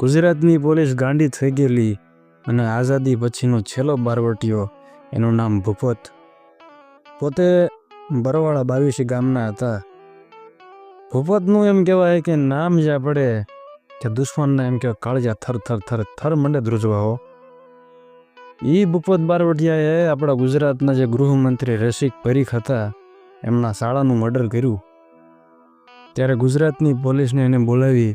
ગુજરાતની પોલીસ ગાંડી થઈ ગયેલી અને આઝાદી પછીનો છેલ્લો બારવટીયો, એનું નામ ભૂપત. પોતે બરવાળા બાવીસી ગામના હતા. ભૂપતનું એમ કહેવાય કે નામ જ્યાં પડે કે દુશ્મનના એમ કહેવાય કાળજા થર થર થર થર મંડે ધ્રુજવાઓ એ ભૂપત બારવટિયાએ આપણા ગુજરાતના જે ગૃહમંત્રી રસિક પરીખ હતા, એમના શાળાનું મર્ડર કર્યું. ત્યારે ગુજરાતની પોલીસને એને બોલાવી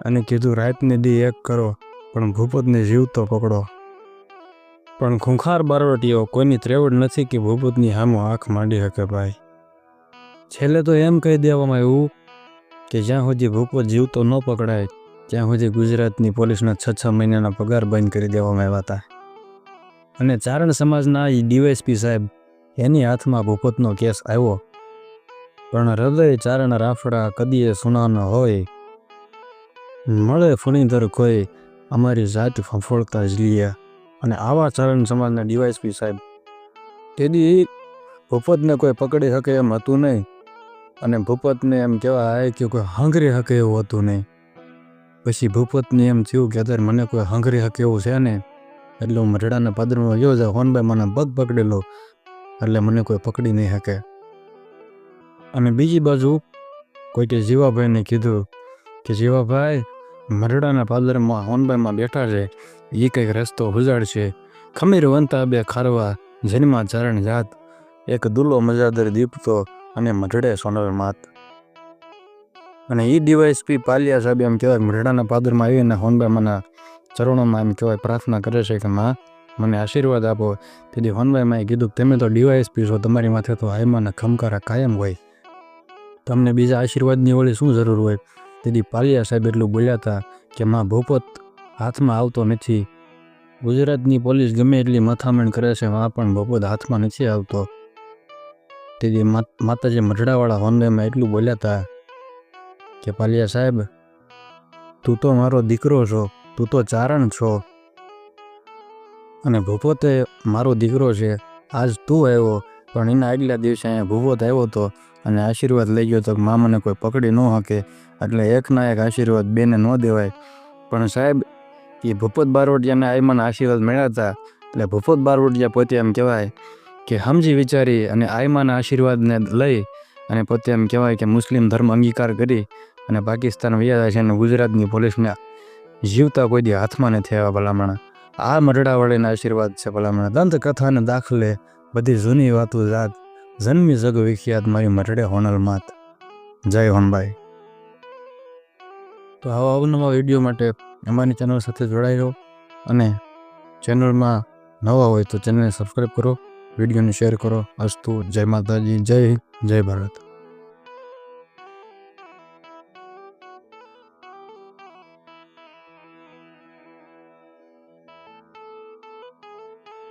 અને કીધું, રાતને દી એક કરો, પણ ભૂપતને જીવતો પકડો. પણ ખૂંખાર બારવટીઓ કોઈની ત્રેવડ નથી કે ભૂપતની હામો આંખ માંડી શકે ભાઈ. છેલ્લે તો એમ કહી દેવામાં આવ્યું કે જ્યાં સુધી ભૂપત જીવતો ન પકડાય, ત્યાં સુધી ગુજરાતની પોલીસના છ છ મહિનાના પગાર બંધ કરી દેવામાં આવ્યા હતા. અને ચારણ સમાજના ડીવાયસપી સાહેબ, એની હાથમાં ભૂપતનો કેસ આવ્યો. પણ હૃદય ચારણ રાફડા કદીએ સુના ન હોય મળે ફણીધર કોઈ અમારી જાત ફફોડતા જ લીયા અને આવા ચારણ સમાજના ડીવાયસપી સાહેબ, તેથી ભૂપતને કોઈ પકડી શકે એમ હતું નહીં. અને ભૂપતને એમ કહેવાય કે કોઈ હાંગરી શકે એવું હતું નહીં. પછી ભૂપતને એમ થયું કે અત્યારે મને કોઈ હાંગરી શકે એવું છે ને એટલે હું મરડાના પાદરમાં ગયો છે હોનભાઈ મને પગ પકડેલો, એટલે મને કોઈ પકડી નહીં શકે. અને બીજી બાજુ કોઈકે જીવાભાઈને કીધું કે જીવાભાઈ મરડાના પાદરમાં હોનભાઈમાં બેઠા છે એ કંઈક રસ્તો ઉજાડશે. ખમીર વંતા બે ખારવા જન્મા ચારણ જાત, એક દુલ્લો મજાદર દીપતો અને મઢડે સોનલ માત. અને એ ડીવાયસપી પાલિયા સાહેબ એમ કહેવાય, મરડાના પાદરમાં આવીને હોનભાઈમાંના ચરણોમાં એમ કહેવાય, પ્રાર્થના કરે છે કે, માં, મને આશીર્વાદ આપો. તેથી હોનભાઈમાં કીધું તમે તો ડીવાયસપી છો, તમારી માથે તો હાઈમાના ખમકારા કાયમ હોય. તમને બીજા આશીર્વાદની વળી શું જરૂર હોય? તેથી પાલિયા સાહેબ એટલું બોલ્યા હતા કે માં ભૂપત હાથમાં આવતો નથી. ગુજરાતની પોલીસ ગમે એટલી મથામણ કરે છે, માં પણ ભૂપત હાથમાં નથી આવતો. તેથી માતાજી મઢડાવાળા હોનવેમાં એટલું બોલ્યા હતા કે પાલિયા સાહેબ, તું તો મારો દીકરો છો, તું તો ચારણ છો. અને ભૂપતે મારો દીકરો છે. આજ તું આવ્યો, પણ એના આગલા દિવસે અહીંયા ભૂપત આવ્યો હતો અને આશીર્વાદ લઈ ગયો તો મામાને કોઈ પકડી ન શકે એટલે એકના એક આશીર્વાદ બેને ન દેવાય. પણ સાહેબ એ ભૂપત બારવટિયાને આયમાના આશીર્વાદ મળ્યા હતા એટલે ભૂપત બારવટિયા પોતે એમ કહેવાય કે સમજી વિચારી અને આયમાના આશીર્વાદને લઈ અને પોતે એમ કહેવાય કે મુસ્લિમ ધર્મ અંગીકાર કરી અને પાકિસ્તાન વ્યાજા છે અને ગુજરાતની પોલીસને જીવતા કોઈ દી હાથમાં નથી આવ્યા ભલામણા. આ મરડાવાળીના આશીર્વાદ છે ભલામણ. દંતકથાને દાખલે બધી જૂની વાતો જાત જન્મી જગ વિખ્યાત મારી મરડે હોનલ માત. જય હોનભાઈ. તો આવા અવનવા વીડિયો માટે અમારી ચેનલ સાથે જોડાઈ રહો અને ચેનલમાં નવા હોય તો ચેનલને સબસ્ક્રાઈબ કરો, વિડીયોને શેર કરો. અસ્તુ જય માતાજી, જય જય ભારત.